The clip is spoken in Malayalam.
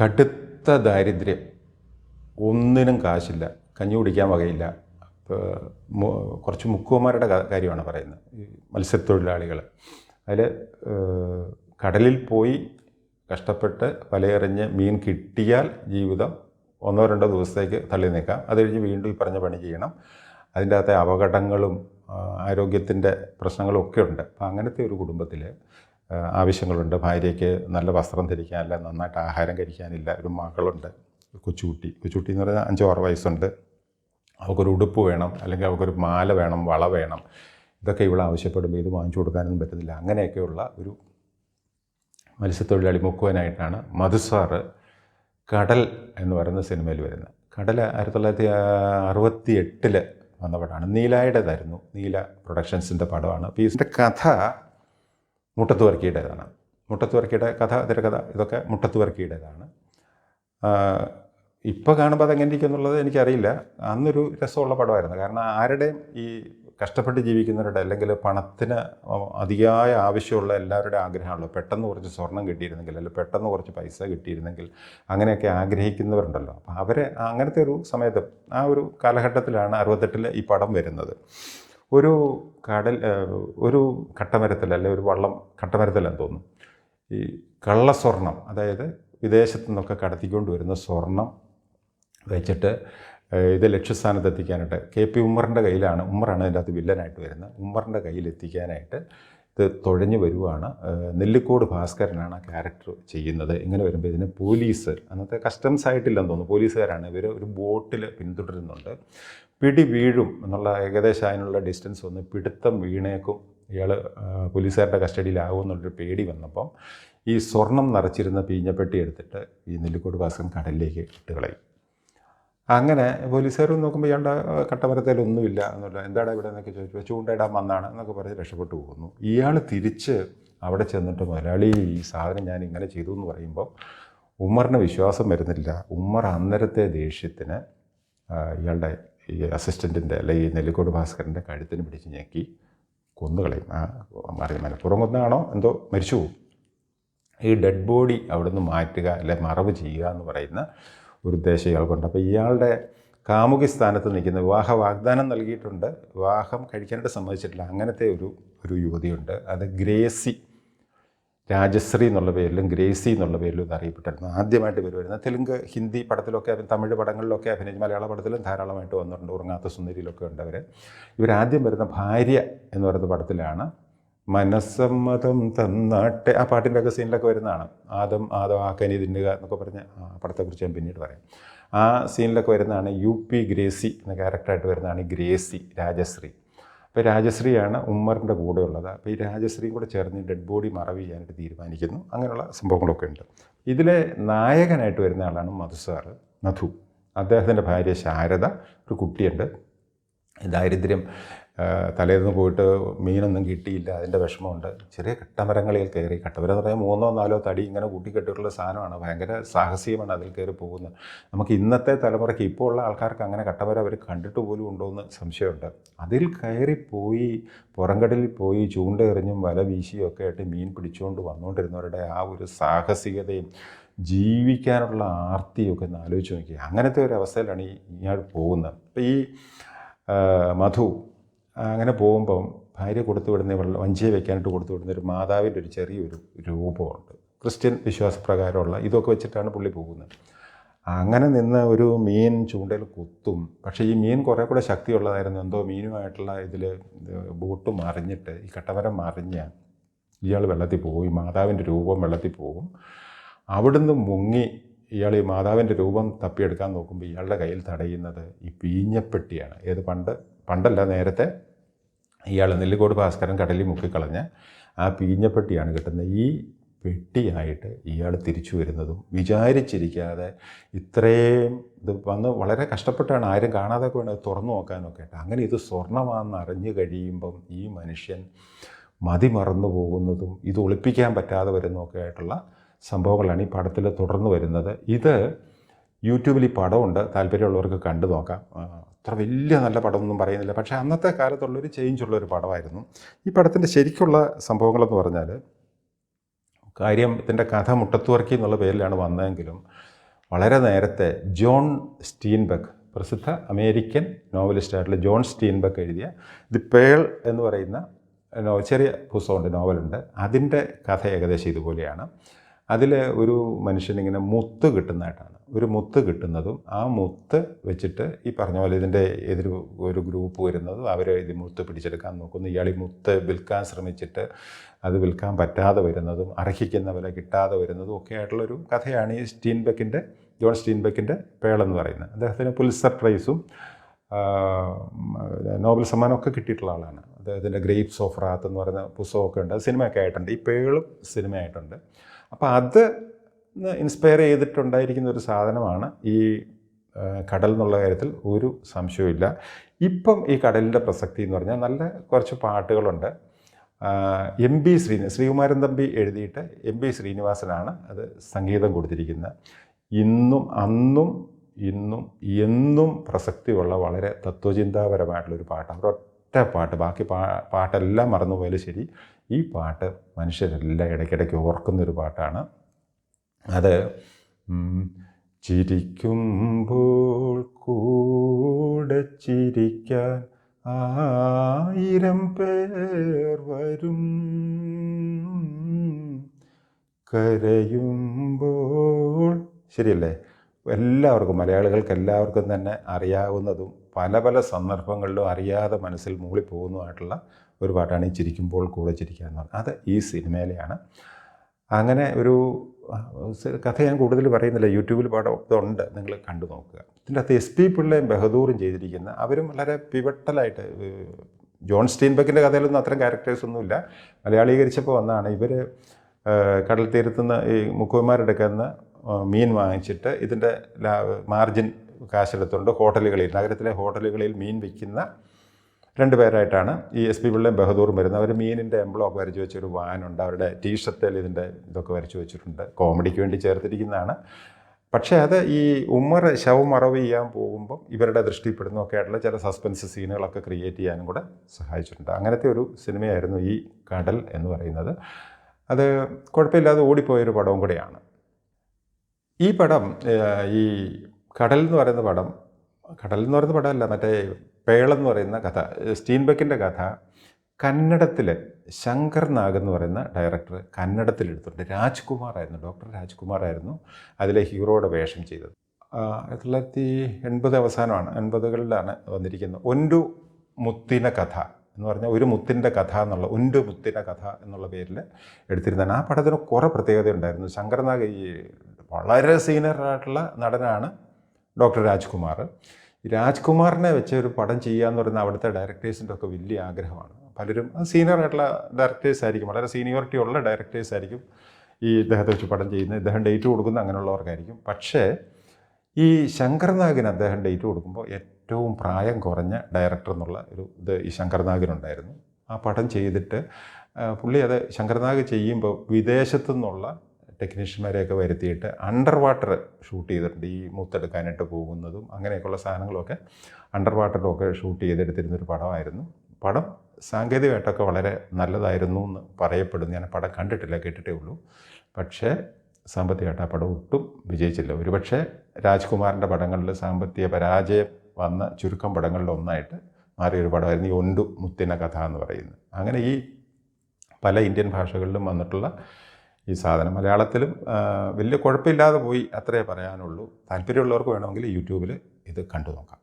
കടുത്ത ദാരിദ്ര്യം. ഒന്നിനും കാശില്ല. കഞ്ഞി കുടിക്കാൻ വകയില്ല. കുറച്ച് മുക്കുവന്മാരുടെ കാര്യമാണ് പറയുന്നത്. മത്സ്യത്തൊഴിലാളികൾ അതിൽ കടലിൽ പോയി കഷ്ടപ്പെട്ട് വലയെറിഞ്ഞ് മീൻ കിട്ടിയാൽ ജീവിതം ഒന്നോ രണ്ടോ ദിവസത്തേക്ക് തള്ളി നിൽക്കാം അത് കഴിഞ്ഞ് വീണ്ടും ഈ പറഞ്ഞ പണി ചെയ്യണം. അതിന്റെ അകത്തെ അപകടങ്ങളും ആരോഗ്യത്തിന്റെ പ്രശ്നങ്ങളും ഒക്കെ ഉണ്ട്. അപ്പം അങ്ങനത്തെ ഒരു കുടുംബത്തിൽ ആവശ്യങ്ങളുണ്ട്. ഭാര്യയ്ക്ക് നല്ല വസ്ത്രം ധരിക്കാനില്ല നന്നായിട്ട് ആഹാരം കഴിക്കാനില്ല. ഒരു മകളുണ്ട് കൊച്ചുകുട്ടി. കൊച്ചുകുട്ടി എന്ന് പറഞ്ഞാൽ അഞ്ചോ ആറ് വയസ്സുണ്ട്. അവൾക്കൊരു ഉടുപ്പ് വേണം അല്ലെങ്കിൽ അവൾക്കൊരു മാല വേണം വള വേണം. ഇതൊക്കെ ഇവിടെ ആവശ്യപ്പെടുമ്പോൾ ഇത് വാങ്ങിച്ചു കൊടുക്കാനൊന്നും പറ്റുന്നില്ല അങ്ങനെയൊക്കെയുള്ള ഒരു മത്സ്യത്തൊഴിലാളി മുക്കുവനായിട്ടാണ് മധുസാർ കടൽ എന്ന് പറയുന്ന സിനിമയിൽ വരുന്നത്. കടൽ ആയിരത്തി തൊള്ളായിരത്തി അറുപത്തി എട്ടിൽ വന്ന പടമാണ് നീലായുടേതായിരുന്നു നീല പ്രൊഡക്ഷൻസിന്റെ പടമാണ്. അപ്പോൾ ഇതിന്റെ കഥ മുട്ടത്ത് വർക്കിയുടേതാണ് മുട്ടത്ത് വർക്കിയുടെ കഥ തിരക്കഥ ഇതൊക്കെ മുട്ടത്ത് വർക്കിയുടേതാണ് ഇപ്പോൾ കാണുമ്പോൾ അതെങ്ങനെ ഇരിക്കും എന്നുള്ളത് എനിക്കറിയില്ല. അന്നൊരു രസമുള്ള പടമായിരുന്നു. കാരണം ആരുടെയും ഈ കഷ്ടപ്പെട്ട് ജീവിക്കുന്നവരുടെ അല്ലെങ്കിൽ പണത്തിന് അതിയായ ആവശ്യമുള്ള എല്ലാവരുടെ ആഗ്രഹമാണല്ലോ. പെട്ടെന്ന് കുറച്ച് സ്വർണം കിട്ടിയിരുന്നെങ്കിൽ അല്ലെങ്കിൽ പെട്ടെന്ന് കുറച്ച് പൈസ കിട്ടിയിരുന്നെങ്കിൽ അങ്ങനെയൊക്കെ ആഗ്രഹിക്കുന്നവരുണ്ടല്ലോ. അപ്പോൾ അവരെ അങ്ങനത്തെ ഒരു സമയത്ത് ആ ഒരു കാലഘട്ടത്തിലാണ് അറുപത്തെട്ടിൽ ഈ പടം വരുന്നത്. ഒരു കടൽ ഒരു കട്ടമരത്തിൽ അല്ലെ ഒരു വള്ളം കട്ടമരത്തിലെന്ന് തോന്നുന്നു. ഈ കള്ളസ്വർണം അതായത് വിദേശത്തു നിന്നൊക്കെ കടത്തിക്കൊണ്ട് വരുന്ന സ്വർണം വെച്ചിട്ട് ഇത് ലക്ഷ്യസ്ഥാനത്ത് എത്തിക്കാനായിട്ട് കെ പി ഉമ്മറിന്റെ കയ്യിലാണ് ഉമ്മറാണ് ഇതിന്റെ അകത്ത് വില്ലനായിട്ട് വരുന്നത്. ഉമ്മറിന്റെ കയ്യിൽ എത്തിക്കാനായിട്ട് ഇത് തുഴഞ്ഞു വരുവാണ്. നെല്ലിക്കോട് ഭാസ്കരനാണ് ആ ക്യാരക്ടർ ചെയ്യുന്നത്. ഇങ്ങനെ വരുമ്പോൾ ഇതിന് പോലീസ് അന്നത്തെ കസ്റ്റംസ് ആയിട്ടില്ലെന്ന് തോന്നുന്നു. പോലീസുകാരാണ് ഇവർ ഒരു ബോട്ടിൽ പിന്തുടരുന്നുണ്ട്. പിടി വീഴും എന്നുള്ള ഏകദേശം അതിനുള്ള ഡിസ്റ്റൻസ് വന്ന് പിടുത്തം വീണേക്കും. ഇയാൾ പോലീസുകാരുടെ കസ്റ്റഡിയിലാകും എന്നുള്ളൊരു പേടി വന്നപ്പം ഈ സ്വർണം നിറച്ചിരുന്ന പീഞ്ഞപ്പെട്ടി എടുത്തിട്ട് ഈ നെല്ലിക്കോട് ഭാസ്കരൻ കടലിലേക്ക് ഇട്ട് കളയും. അങ്ങനെ പോലീസുകാർ നോക്കുമ്പോൾ ഇയാളുടെ കട്ടമരത്തേലൊന്നുമില്ല എന്നുള്ള എന്താണ് ഇവിടെ എന്നൊക്കെ ചോദിച്ചു. ചൂണ്ടയിടാൻ വന്നാണ് എന്നൊക്കെ പറഞ്ഞ് രക്ഷപ്പെട്ടു പോകുന്നു. ഇയാൾ തിരിച്ച് അവിടെ ചെന്നിട്ട് മുതലാളി ഈ സാധനം ഞാൻ ഇങ്ങനെ ചെയ്തു എന്ന് പറയുമ്പോൾ ഉമ്മറിന് വിശ്വാസം വരുന്നില്ല. ഉമ്മർ അന്നരത്തെ ദേഷ്യത്തിന് ഇയാളുടെ ഈ അസിസ്റ്റന്റിന്റെ അല്ലെങ്കിൽ നെല്ലിക്കോട് ഭാസ്കരന്റെ കഴുത്തിന് പിടിച്ച് ഞെക്കി കൊന്നുകളയും. ആ മറി മലപ്പുറം കൊന്നാണോ എന്തോ മരിച്ചു പോകും ഈ ഡെഡ് ബോഡി അവിടുന്ന് മാറ്റുക അല്ലെ മറവ് ചെയ്യുക എന്ന് പറയുന്ന ഒരു ഉദ്ദേശം ഇയാൾക്കുണ്ട്. അപ്പോൾ ഇയാളുടെ കാമുകി സ്ഥാനത്ത് നിൽക്കുന്ന വിവാഹ വാഗ്ദാനം നൽകിയിട്ടുണ്ട്. വിവാഹം കഴിക്കാനായിട്ട് സമ്മതിച്ചിട്ടില്ല. അങ്ങനത്തെ ഒരു ഒരു യുവതിയുണ്ട്. അത് ഗ്രേസി രാജശ്രീ എന്നുള്ള പേരിലും ഗ്രേസി എന്നുള്ള പേരിലും ഇത് അറിയപ്പെട്ടിരുന്നു ആദ്യമായിട്ട് ഇവർ വരുന്നത് തെലുങ്ക് ഹിന്ദി പടത്തിലൊക്കെ തമിഴ് പടങ്ങളിലൊക്കെ അഭിനയിച്ച് മലയാള പടത്തിലും ധാരാളമായിട്ട് വന്നിട്ടുണ്ട്. ഉറങ്ങാത്ത സുന്ദരിയിലൊക്കെ ഉണ്ട് അവർ ഇവരാദ്യം വരുന്ന ഭാര്യ എന്ന് പറയുന്ന പടത്തിലാണ്. മനസ്സമ്മതം തന്നാട്ടെ. ആ പാട്ടിന്റെ ഒക്കെ സീനിലൊക്കെ വരുന്നതാണ്. ആദം ആദം ആ കനി തിന്നുക എന്നൊക്കെ പറഞ്ഞ് ആ പടത്തെക്കുറിച്ച് ഞാൻ പിന്നീട് പറയാം. ആ സീനിലൊക്കെ വരുന്നതാണ് യു പി ഗ്രേസി എന്ന ക്യാരക്ടറായിട്ട് വരുന്നതാണ് ഗ്രേസി രാജശ്രീ. അപ്പോൾ രാജശ്രീയാണ് ഉമ്മറിന്റെ കൂടെ ഉള്ളത് അപ്പോൾ ഈ രാജശ്രീയും കൂടെ ചേർന്ന് ഡെഡ് ബോഡി മറവ് ചെയ്യാനായിട്ട് തീരുമാനിക്കുന്നു. അങ്ങനെയുള്ള സംഭവങ്ങളൊക്കെ ഉണ്ട്. ഇതിലെ നായകനായിട്ട് വരുന്ന ആളാണ് മധുസാർ മധു. അദ്ദേഹത്തിന്റെ ഭാര്യ ശാരദ ഒരു കുട്ടിയുണ്ട്. ദാരിദ്ര്യം തലേന്ന് പോയിട്ട് മീനൊന്നും കിട്ടിയില്ല അതിന്റെ വിഷമമുണ്ട്. ചെറിയ കട്ടമരങ്ങളിൽ കയറി കട്ടമരം എന്ന് പറഞ്ഞാൽ മൂന്നോ നാലോ തടി ഇങ്ങനെ കൂട്ടിക്കെട്ടിയിട്ടുള്ള സാധനമാണ്. ഭയങ്കര സാഹസികമാണ് അതിൽ കയറി പോകുന്നത്. നമുക്ക് ഇന്നത്തെ തലമുറയ്ക്ക് ഇപ്പോൾ ഉള്ള ആൾക്കാർക്ക് അങ്ങനെ കട്ടമരം അവർ കണ്ടിട്ട് പോലും ഉണ്ടോ എന്ന് സംശയമുണ്ട്. അതിൽ കയറി പോയി പുറംകടലിൽ പോയി ചൂണ്ട എറിഞ്ഞും വല വീശിയും ഒക്കെ ആയിട്ട് മീൻ പിടിച്ചുകൊണ്ട് വന്നുകൊണ്ടിരുന്നവരുടെ ആ ഒരു സാഹസികതയും ജീവിക്കാനുള്ള ആർത്തിയൊക്കെ ഒന്ന് ആലോചിച്ച് നോക്കി അങ്ങനത്തെ ഒരു അവസ്ഥയിലാണ് ഈ ഇയാൾ പോകുന്നത്. അപ്പോൾ ഈ മധു അങ്ങനെ പോകുമ്പം ഭാര്യ കൊടുത്തു വിടുന്ന വെള്ളം വഞ്ചിയെ വെക്കാനായിട്ട് കൊടുത്തു വിടുന്ന ഒരു മാതാവിന്റെ ഒരു ചെറിയൊരു രൂപമുണ്ട്. ക്രിസ്ത്യൻ വിശ്വാസപ്രകാരമുള്ള ഇതൊക്കെ വെച്ചിട്ടാണ് പുള്ളി പോകുന്നത്. അങ്ങനെ നിന്ന് ഒരു മീൻ ചൂണ്ടയിൽ കുത്തും. പക്ഷേ ഈ മീൻ കുറേ കൂടെ ശക്തിയുള്ളതായിരുന്നു. എന്തോ മീനുമായിട്ടുള്ള ഇതിൽ ബോട്ട് മറിഞ്ഞിട്ട് ഈ കട്ടവരം മറിഞ്ഞ് ഇയാൾ വെള്ളത്തിൽ പോകും ഈ മാതാവിന്റെ രൂപം വെള്ളത്തിൽ പോകും അവിടുന്ന് മുങ്ങി ഇയാൾ ഈ മാതാവിന്റെ രൂപം തപ്പിയെടുക്കാൻ നോക്കുമ്പോൾ ഇയാളുടെ കയ്യിൽ തടയുന്നത് ഈ പീഞ്ഞപ്പെട്ടിയാണ്. ഏത് പണ്ട് പണ്ടല്ല നേരത്തെ ഇയാൾ നെല്ലിക്കോട് ഭാസ്കരൻ കടലിൽ മുക്കിക്കളഞ്ഞ ആ പീഞ്ഞപ്പെട്ടിയാണ് കിട്ടുന്നത്. ഈ പെട്ടിയായിട്ട് ഇയാൾ തിരിച്ചു വരുന്നതും വിചാരിച്ചിരിക്കാതെ ഇത്രയും ഇത് വന്ന് വളരെ കഷ്ടപ്പെട്ടാണ്. ആരും കാണാതെ വേണം തുറന്നു നോക്കാനൊക്കെ ആയിട്ട്. അങ്ങനെ ഇത് സ്വർണമാണെന്ന് അറിഞ്ഞു കഴിയുമ്പം ഈ മനുഷ്യൻ മതി മറന്നു പോകുന്നതും ഇത് ഒളിപ്പിക്കാൻ പറ്റാതെ വരുന്നതൊക്കെ ആയിട്ടുള്ള സംഭവങ്ങളാണ് ഈ പടത്തിൽ തുടർന്ന് വരുന്നത്. ഇത് യൂട്യൂബിൽ ഈ പടമുണ്ട്. താല്പര്യമുള്ളവർക്ക് കണ്ടു നോക്കാം. അത്ര വലിയ നല്ല പടമൊന്നും പറയുന്നില്ല. പക്ഷേ അന്നത്തെ കാലത്തുള്ളൊരു ചേഞ്ചുള്ളൊരു പടമായിരുന്നു. ഈ പടത്തിന്റെ ശരിക്കുള്ള സംഭവങ്ങളെന്ന് പറഞ്ഞാൽ കാര്യം ഇതിന്റെ കഥ മുട്ടത്തുവർക്കി എന്നുള്ള പേരിലാണ് വന്നതെങ്കിലും വളരെ നേരത്തെ ജോൺ സ്റ്റീൻബക്ക് പ്രസിദ്ധ അമേരിക്കൻ നോവലിസ്റ്റായിട്ടുള്ള ജോൺ സ്റ്റീൻബക്ക് എഴുതിയ ദി പേൾ എന്ന് പറയുന്ന ചെറിയ പുസ്തകമുണ്ട് നോവലുണ്ട്. അതിന്റെ കഥ ഏകദേശം ഇതുപോലെയാണ്. അതിൽ ഒരു മനുഷ്യനിങ്ങനെ മുത്ത് കിട്ടുന്നതായിട്ടാണ്. ഒരു മുത്ത് കിട്ടുന്നതും ആ മുത്ത് വെച്ചിട്ട് ഈ പറഞ്ഞ പോലെ ഇതിന്റെ എതിർ ഒരു ഗ്രൂപ്പ് വരുന്നതും അവർ ഇത് മുത്ത് പിടിച്ചെടുക്കാൻ നോക്കുന്നു. ഇയാൾ ഈ മുത്ത് വിൽക്കാൻ ശ്രമിച്ചിട്ട് അത് വിൽക്കാൻ പറ്റാതെ വരുന്നതും അർഹിക്കുന്ന വില കിട്ടാതെ വരുന്നതും ഒക്കെ ആയിട്ടുള്ളൊരു കഥയാണ് ഈ സ്റ്റീൻബെക്കിന്റെ ജോൺ സ്റ്റീൻബെക്കിന്റെ പേളെന്ന് പറയുന്നത്. അദ്ദേഹത്തിന് പുലിസർ പ്രൈസും നോബൽ സമ്മാനമൊക്കെ കിട്ടിയിട്ടുള്ള ആളാണ്. അദ്ദേഹത്തിന്റെ ഗ്രേപ്സ് ഓഫ് റാത്ത് എന്ന് പറയുന്ന പുസ്തകമൊക്കെ ഉണ്ട്. സിനിമയൊക്കെ ആയിട്ടുണ്ട്. ഈ പേളും സിനിമയായിട്ടുണ്ട്. അപ്പോൾ അത് ഇൻസ്പയർ ചെയ്തിട്ടുണ്ടായിരിക്കുന്ന ഒരു സാധനമാണ് ഈ കടൽ എന്നുള്ള കാര്യത്തിൽ ഒരു സംശയവുമില്ല ഇപ്പം ഈ കടലിന്റെ പ്രസക്തി എന്ന് പറഞ്ഞാൽ നല്ല കുറച്ച് പാട്ടുകളുണ്ട്. എം ബി ശ്രീ ശ്രീകുമാരൻ തമ്പി എഴുതിയിട്ട് എം ബി ശ്രീനിവാസനാണ് അത് സംഗീതം കൊടുത്തിരിക്കുന്നത്. ഇന്നും അന്നും ഇന്നും എന്നും പ്രസക്തിയുള്ള വളരെ തത്വചിന്താപരമായിട്ടുള്ളൊരു പാട്ടാണ്. ഒരൊറ്റ പാട്ട് ബാക്കി പാ പാട്ടെല്ലാം മറന്നുപോയാലും ശരി ഈ പാട്ട് മനുഷ്യരെല്ലാം ഇടയ്ക്കിടയ്ക്ക് ഓർക്കുന്നൊരു പാട്ടാണ്. അത് ചിരിക്കുമ്പോൾ കൂടെ ചിരിക്കാൻ ആയിരം പേർ വരും. കരയുമ്പോൾ ശരിയല്ലേ? എല്ലാവർക്കും മലയാളികൾക്ക് എല്ലാവർക്കും തന്നെ അറിയാവുന്നതും പല പല സന്ദർഭങ്ങളിലും അറിയാതെ മനസ്സിൽ മൂളിപ്പോകുന്നതുമായിട്ടുള്ള ഒരു പാട്ടാണ് ഈ ചിരിക്കുമ്പോൾ കൂടെ ചിരിക്കുക എന്ന് പറഞ്ഞത് അത് ഈ സിനിമയിലെയാണ്. അങ്ങനെ ഒരു കഥ ഞാൻ കൂടുതൽ പറയുന്നില്ല. യൂട്യൂബിൽ പാടം ഉണ്ട് നിങ്ങൾ കണ്ടു നോക്കുക. ഇതിന്റെ അകത്ത് എസ് പി പിള്ളയും ബഹദൂറും ചെയ്തിരിക്കുന്ന അവരും വളരെ പിവട്ടലായിട്ട് ജോൺ സ്റ്റീൻബക്കിന്റെ കഥയിലൊന്നും അത്തരം ക്യാരക്ടേഴ്സൊന്നുമില്ല മലയാളീകരിച്ചപ്പോൾ വന്നാണ് ഇവർ കടൽ തീരത്തുനിന്ന് ഈ മുക്കുവന്മാരെടുക്കുന്ന മീൻ വാങ്ങിച്ചിട്ട് ഇതിന്റെ മാർജിൻ കാശെടുത്തുകൊണ്ട് ഹോട്ടലുകളിൽ നഗരത്തിലെ ഹോട്ടലുകളിൽ മീൻ വിൽക്കുന്ന രണ്ട് പേരായിട്ടാണ് ഈ എസ് പി പിള്ളയും ബഹദൂറും വരുന്നത്. അവർ മീനിന്റെ എംബ്ലോക്ക് വരച്ച് വെച്ചൊരു വാനുണ്ട്. അവരുടെ ടീഷർട്ടിൽ ഇതിന്റെ ഇതൊക്കെ വരച്ചു വെച്ചിട്ടുണ്ട്. കോമഡിക്ക് വേണ്ടി ചേർത്തിരിക്കുന്നതാണ്. പക്ഷേ അത് ഈ ഉമ്മർ ശവം മറവ് ചെയ്യാൻ പോകുമ്പം ഇവരുടെ ദൃഷ്ടിപ്പെടുന്നൊക്കെ ആയിട്ടുള്ള ചില സസ്പെൻസ് സീനുകളൊക്കെ ക്രിയേറ്റ് ചെയ്യാനും കൂടെ സഹായിച്ചിട്ടുണ്ട്. അങ്ങനത്തെ ഒരു സിനിമയായിരുന്നു ഈ കടൽ എന്ന് പറയുന്നത്. അത് കുഴപ്പമില്ലാതെ ഓടിപ്പോയൊരു പടവും കൂടെയാണ്. ഈ പടം ഈ കടൽ എന്ന് പറയുന്ന പടം കടൽ എന്ന് പറയുന്ന പടമല്ല മറ്റേ പേളെന്ന് പറയുന്ന കഥ സ്റ്റീൻബെക്കിന്റെ കഥ കന്നഡത്തിൽ ശങ്കർ നാഗ് എന്ന് പറയുന്ന ഡയറക്ടർ കന്നഡത്തിൽ എടുത്തിട്ടുണ്ട് രാജ്കുമാർ ആയിരുന്നു ഡോക്ടർ രാജ്കുമാർ ആയിരുന്നു അതിലെ ഹീറോയുടെ വേഷം ചെയ്തത്. ആയിരത്തി തൊള്ളായിരത്തി എൺപത് അവസാനമാണ് എൺപതുകളിലാണ് വന്നിരിക്കുന്നത്. ഒൻഡു മുത്തിന കഥ എന്ന് പറഞ്ഞാൽ ഒരു മുത്തിന്റെ കഥ എന്നുള്ള ഒൻഡു മുത്തിന കഥ എന്നുള്ള പേരിൽ എടുത്തിരുന്നതാണ്. ആ പടത്തിന് കുറേ പ്രത്യേകതയുണ്ടായിരുന്നു ശങ്കർനാഗ് ഈ വളരെ സീനിയറായിട്ടുള്ള നടനാണ് ഡോക്ടർ രാജ്കുമാർ. രാജ്കുമാറിനെ വെച്ച് ഒരു പടം ചെയ്യുക എന്ന് പറയുന്നത് അവിടുത്തെ ഡയറക്ടേഴ്സിന്റെ ഒക്കെ വലിയ ആഗ്രഹമാണ്. പലരും സീനിയർ ആയിട്ടുള്ള ഡയറക്ടേഴ്സ് ആയിരിക്കും. വളരെ സീനിയോറിറ്റി ഉള്ള ഡയറക്ടേഴ്സ് ആയിരിക്കും ഈ ഇദ്ദേഹത്തെ വെച്ച് പടം ചെയ്യുന്നത്. ഇദ്ദേഹം ഡേറ്റ് കൊടുക്കുന്ന അങ്ങനെയുള്ളവർക്കായിരിക്കും. പക്ഷേ ഈ ശങ്കർനാഗിന് അദ്ദേഹം ഡേറ്റ് കൊടുക്കുമ്പോൾ ഏറ്റവും പ്രായം കുറഞ്ഞ ഡയറക്ടർ എന്നുള്ള ഒരു ഇത് ഈ ശങ്കർനാഗിനുണ്ടായിരുന്നു. ആ പടം ചെയ്തിട്ട് പുള്ളി അത് ശങ്കർനാഗ് ചെയ്യുമ്പോൾ വിദേശത്തു നിന്നുള്ള ടെക്നീഷ്യന്മാരെയൊക്കെ വരുത്തിയിട്ട് അണ്ടർ വാട്ടർ ഷൂട്ട് ചെയ്തിട്ടുണ്ട്. ഈ മൂത്തെടുക്കാനായിട്ട് പോകുന്നതും അങ്ങനെയൊക്കെയുള്ള സാധനങ്ങളൊക്കെ അണ്ടർ വാട്ടറിലൊക്കെ ഷൂട്ട് ചെയ്തെടുത്തിരുന്നൊരു പടമായിരുന്നു. പടം സാങ്കേതികമായിട്ടൊക്കെ വളരെ നല്ലതായിരുന്നു എന്ന് പറയപ്പെടുന്നു. ഞാൻ പടം കണ്ടിട്ടില്ല കേട്ടിട്ടേ ഉള്ളൂ. പക്ഷേ സാമ്പത്തികമായിട്ട് ആ പടം ഒട്ടും വിജയിച്ചില്ല. ഒരുപക്ഷെ രാജ്കുമാറിന്റെ പടങ്ങളിൽ സാമ്പത്തിക പരാജയം വന്ന ചുരുക്കം പടങ്ങളിൽ ഒന്നായിട്ട് മാറിയൊരു പടമായിരുന്നു ഈ ഒണ്ടു മുത്തിന കഥ എന്ന് പറയുന്നത്. അങ്ങനെ ഈ പല ഇന്ത്യൻ ഭാഷകളിലും വന്നിട്ടുള്ള ഈ സാധനം. മലയാളത്തിലും വലിയ കുഴപ്പമില്ലാതെ പോയി അത്രേ പറയാനുള്ളൂ. താല്പര്യമുള്ളവർക്ക് വേണമെങ്കിൽ യൂട്യൂബിൽ ഇത് കണ്ടു നോക്കാം.